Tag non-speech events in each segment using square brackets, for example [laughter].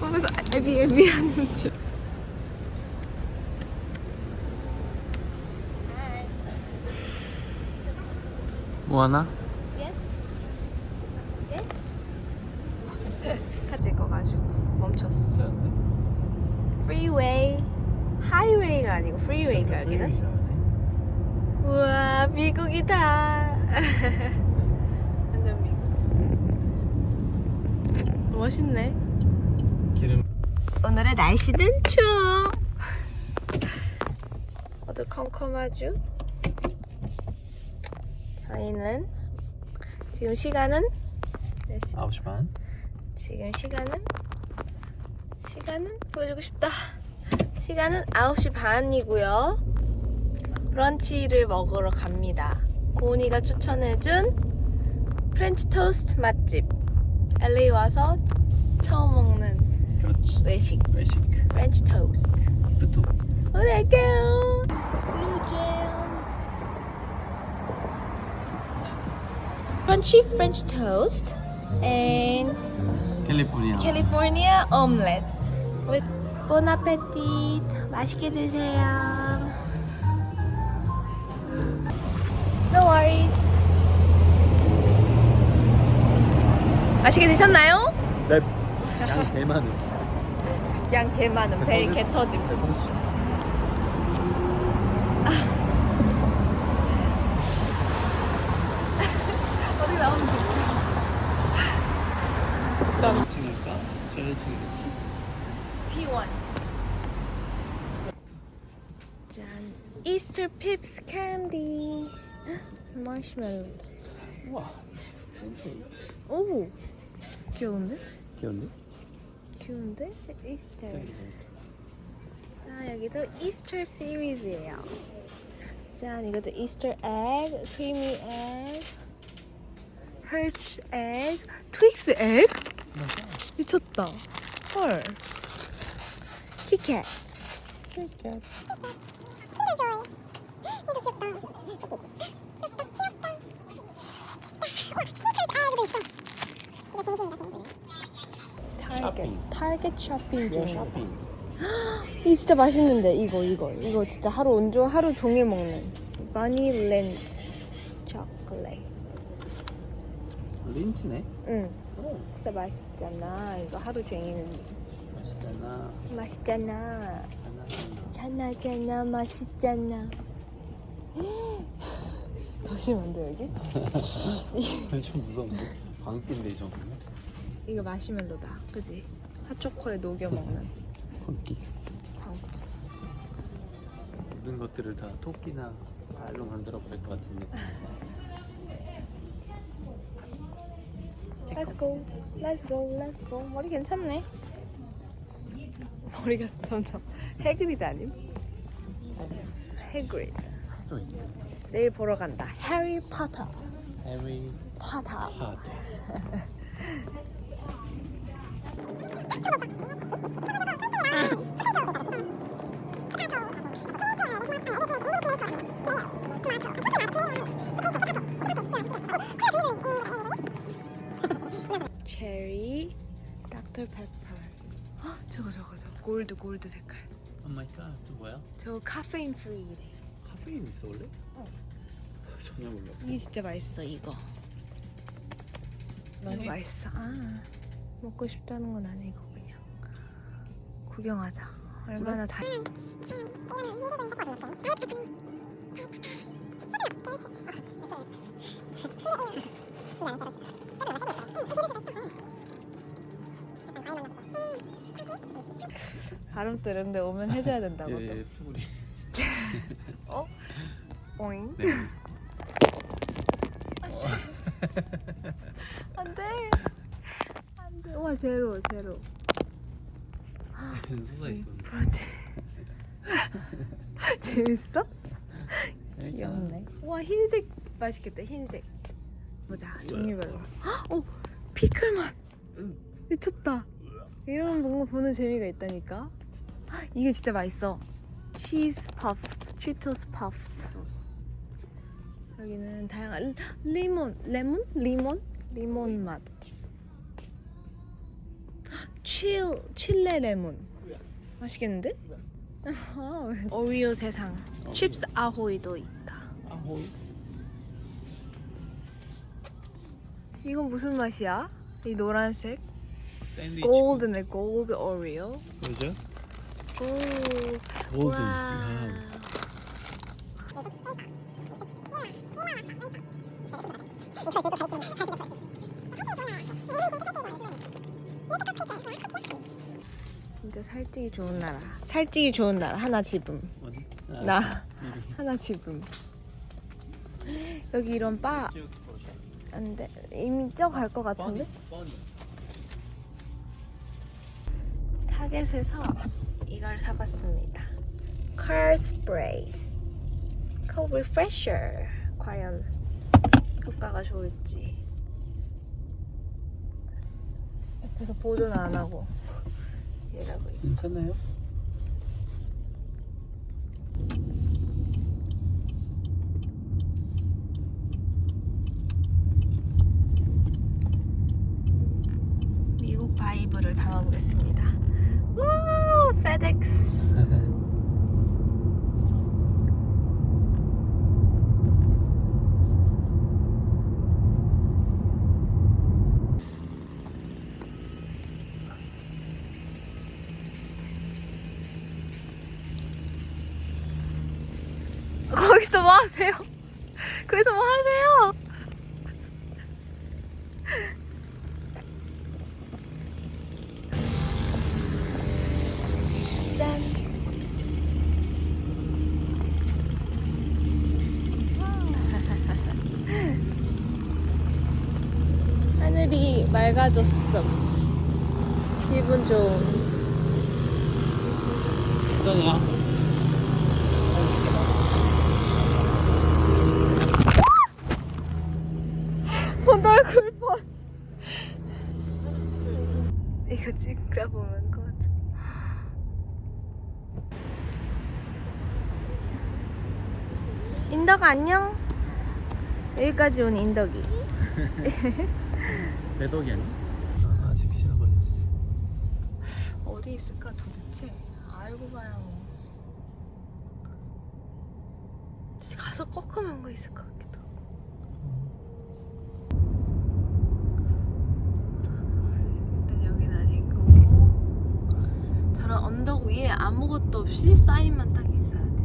보면서 애비 애비 하는 줄. 뭐 하나? 같이 읽어가지고 멈췄어. 프리웨이, 하이웨이가 아니고 프리웨이가 여기는. 미국이다. [laughs] 완전 미국. 멋있네. 기름 오늘의 날씨는 추워. 어두 컴컴하죠? 저희는 지금 시간은 몇 시? 9시 반 지금 시간은 시간은 보여주고 싶다. 시간은 9시 반이고요. 브런치를 먹으러 갑니다. 고은이가 추천해준 프렌치 토스트 맛집. LA 와서 처음 먹는 그렇지 외식 외식 프렌치 토스트. 부터 오늘 할게요. 블루잼. Crunchy French toast and 캘리포니아 California omelet. with Bon appetit. 맛있게 드세요. 맛있게 드셨나요? 네. 양 개많은 양개 많은 배개 터짐. 대박씨 [laughs] 어디 나오는지 몰라. 1층일까? 7층이겠지 P1. 짠. Easter Pips candy. [gasps] 마시멜로. 우와 오. 귀여운데? 귀여운데? 귀여운데? 이스터. 자, 여기도 이스터 시리즈예요. 짠, 이것도 이스터 egg, creamy egg, hershey egg, 트윅스 egg? 미쳤다. 헐. 키캣. 키캣. 타겟. 쇼핑. 타겟 쇼핑 중이야. 쇼핑 [gasps] 이거 진짜 맛있는데 이거 이거 이거 진짜 하루 온종 하루 종일 먹는 바니랜드 초콜릿. 린치네 응, 오 진짜 맛있잖아. 이거 하루 종일 맛있잖아 맛있잖아. 짜나짜나 맛있잖아. 더 심한데 여기? 좀 무서운데? 이 정도면? 이거 마시멜로다, 그지? 핫초코에 녹여 먹는 광기. 모든 것들을 다 토끼나 발로 만들어 버릴 것 같은데 Let's go, let's go, let's go. 머리 괜찮네. 머리가 점점 해그리드 아님? 해그리드. 내일 보러 간다. 해리 포터. 해리 포터. 체리, 닥터 페퍼. 헉, 저거 저거 저거 골드 골드 색깔. 오 마이 갓 또 뭐야? 저거 카페인 프리래. 카페인 있어 원래? 어. [laughs] 전혀 몰라 이게 진짜 맛있어 이거. 이거 맛있어. 아 먹고 싶다는 건 아니고 구경하자. 얼마나 다. 발음 뜨는데 오면 해줘야 된다고 또. 예, 뚜구리 [laughs] 어? 오잉? 네 안돼. 안돼. 와 제로 제로. 쏟아 있었는데 그렇지. [laughs] 재밌어? 귀엽네. 와 흰색 맛있겠다. 흰색. 보자 종류별로. 헉, 어 피클 맛. 응. 미쳤다. 이런 뭔가 보는 재미가 있다니까. 헉, 이게 진짜 맛있어. 치즈 퍼프스, 치토스 퍼프스. 여기는 다양한 리몬, 레몬, 리몬, 리몬 맛. 칠 칠레 레몬. 맛있겠는데? 아, 오리오 세상. 칩스 아호이도 있다. 아호이. 이건 무슨 맛이야? 이 노란색? 샌드위치. 골드네, 골드 오리오. 뭐죠? 골드. 골든. 살찌기 좋은 나라. 살찌기 좋은 나라 하나 집음. 어디? 아, 나. 하나 집음. 여기 이런 바 쭉 보자. 안돼 이미 쪄갈 것 같은데? 뻔히. 타겟에서 이걸 사봤습니다. 컬 스프레이, 컬 리프레셔. 과연 효과가 좋을지. 옆에서 보존 안 하고 있. 괜찮나요? 미국 바이브를 담아보겠습니다. 우, 페덱스. 거기서 뭐 하세요? 거기서 뭐 하세요? 짠. 하늘이 맑아졌어. 기분 좋은. 괜찮아. 본 얼굴 본. 이거 찍다 보면 꺼져. 인덕 안녕. 여기까지 온 인덕이. [laughs] 아니? 아, 아직 시어버렸어. 어디 있을까 도대체? 알고 봐야 뭐. 가서 꺾으면 거 있을 것 같기도 하고. 일단 여긴 아니고 다른 언덕 위에 아무것도 없이 사인만 딱 있어야 돼.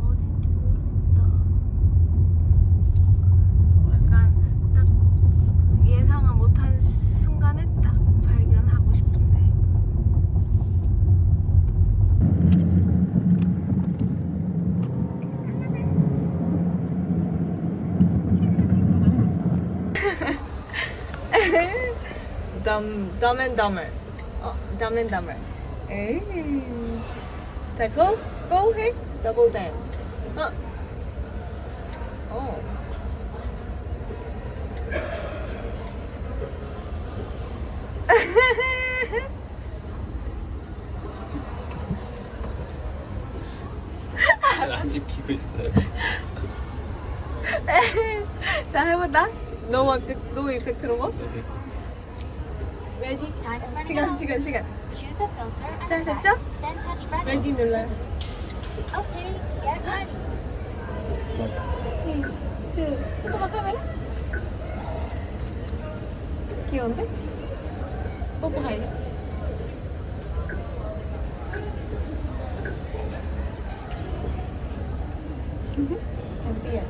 어딘지 모르겠다. 약간 딱 예상을 못한 순간에 딱 발견하고 싶은데. Dumb, dumb and dumber. 어, dumb and dumber. 에이. 자, go, go 해. double dance. 어. 어. 안 지키고 있어요. 자, 해보다. 노 이펙트, 노 이펙트로 고 네, 레디. Time is running 시간. 시간, 시간. Choose a filter and 자, 됐죠? then touch ready. 레디 눌러요. Okay, get ready. 힌트. 쳐다봐 카메라. 귀여운데? 뽀뽀 가야지. 앰비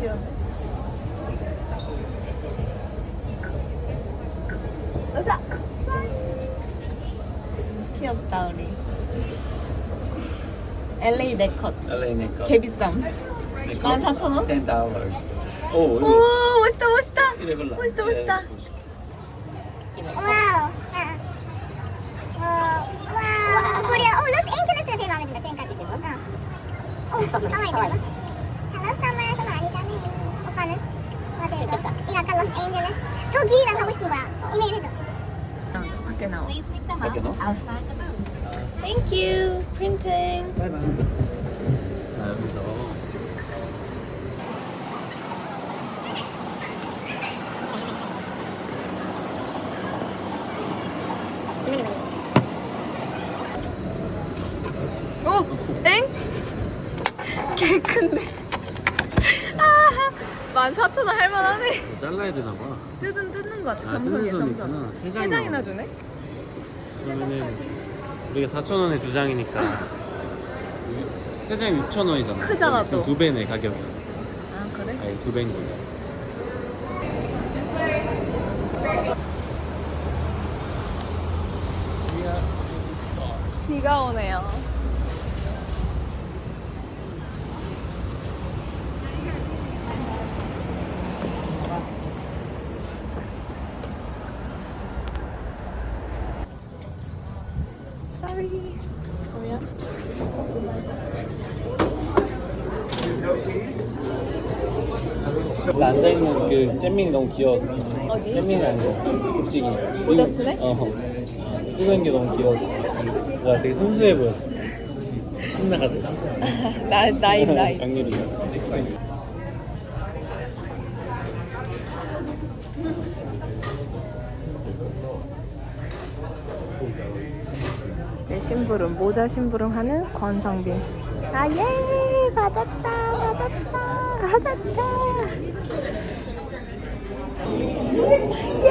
언. 귀여운데? 으사! 귀엽다 우리 LA 네컷 LA 네컷. 개비쌈 14,000원? 10 dollars. 오, 오 이거 멋있다 멋있다 이래 골라. 멋있다, 멋있다. 와우. 와, 와, 코리아. 어, 로스앤젤레스가 제일 마음에 든다, 지금까지. 어. 어, 하와이 들어가. Hello, summer. summer 아니잖아. 저기 난 가고 싶은 거야. 이메일 해줘. 나온다. 밖에 나와. The booth. Thank you. Printing. 바이바이. 아 여기서 오! 엥? [laughs] 개 큰데. [laughs] 아, 14,000원 할만하네. 잘라야 되나 봐. 뜯은 뜯는 것 같아. 아, 점선. 선이구나. 세장 장이나. 주네? 그러면은 우리가 4천 원에 두 장이니까 세 장이 6천 원이잖아. 크잖아, 또. 두 배네 가격이. 아, 그래? 아니 두 배인 거네. 비가 오네요. Sorry. 그 앉아 있는 그 잼민이 너무 귀여웠어. 어디? 잼민이 앉아. 급식이. 모자 쓰네? 어. 쓰고 있는 게 너무 귀여웠어. 와 되게 순수해 보였어. 신나가지고. [laughs] 나, 나인, 나인. 양유리. 내 심부름, 모자 심부름 하는 권성빈. 아, 예! 받았다! 받았다! 받았다! 예!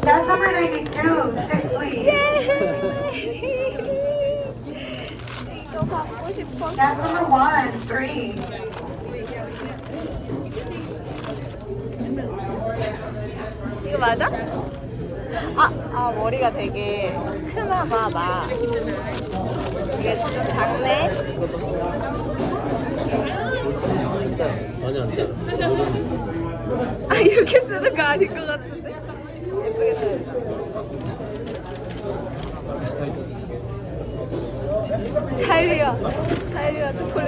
That's number 92, six please. 이거 받고 싶어. That's number one, three. 이거 맞아? 아, 아 머리가 되게 크나 봐, 나. 이게 좀 작네. 전혀 안 짜. 아, 이렇게 쓰는 거 아닐 것 같은데? 예쁘게 써야죠. 찰리와, 찰리와 초콜릿.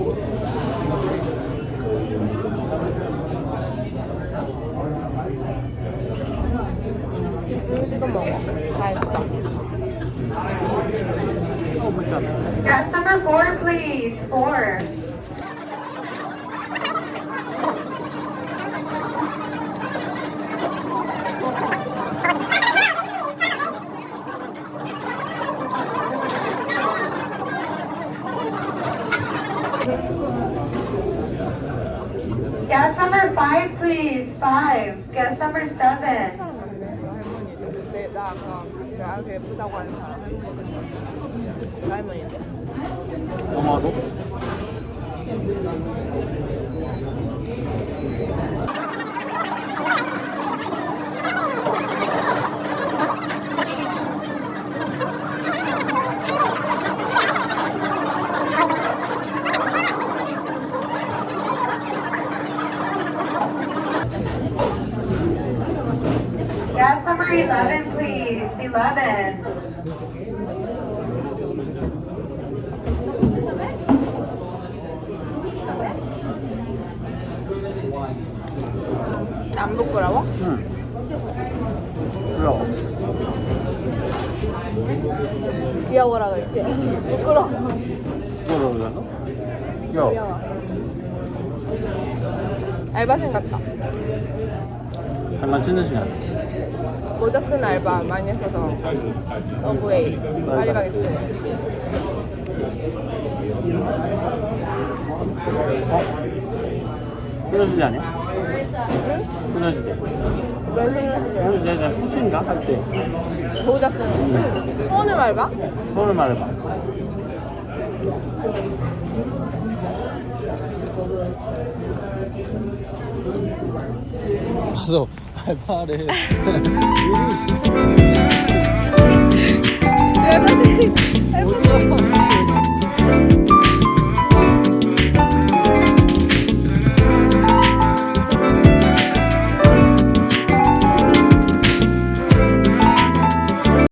number five, please, five. Guest number seven. 네, 나 아 귀여워라고 했지? 부끄러워. 부러워서? 귀여워. 귀여워. 알바생 같다. 잠깐 쉬는 시간. 모자 쓴 알바 많이 했어서 어부웨이 파리바게뜨 소녀시대 아니야? 응? 소녀시대. 몇 생각해? 소녀시대 는 푸신가? 할 때. 모자 쓰는 거 말해봐. 소원을 말해봐. 가서 알바래. 알바래. 때.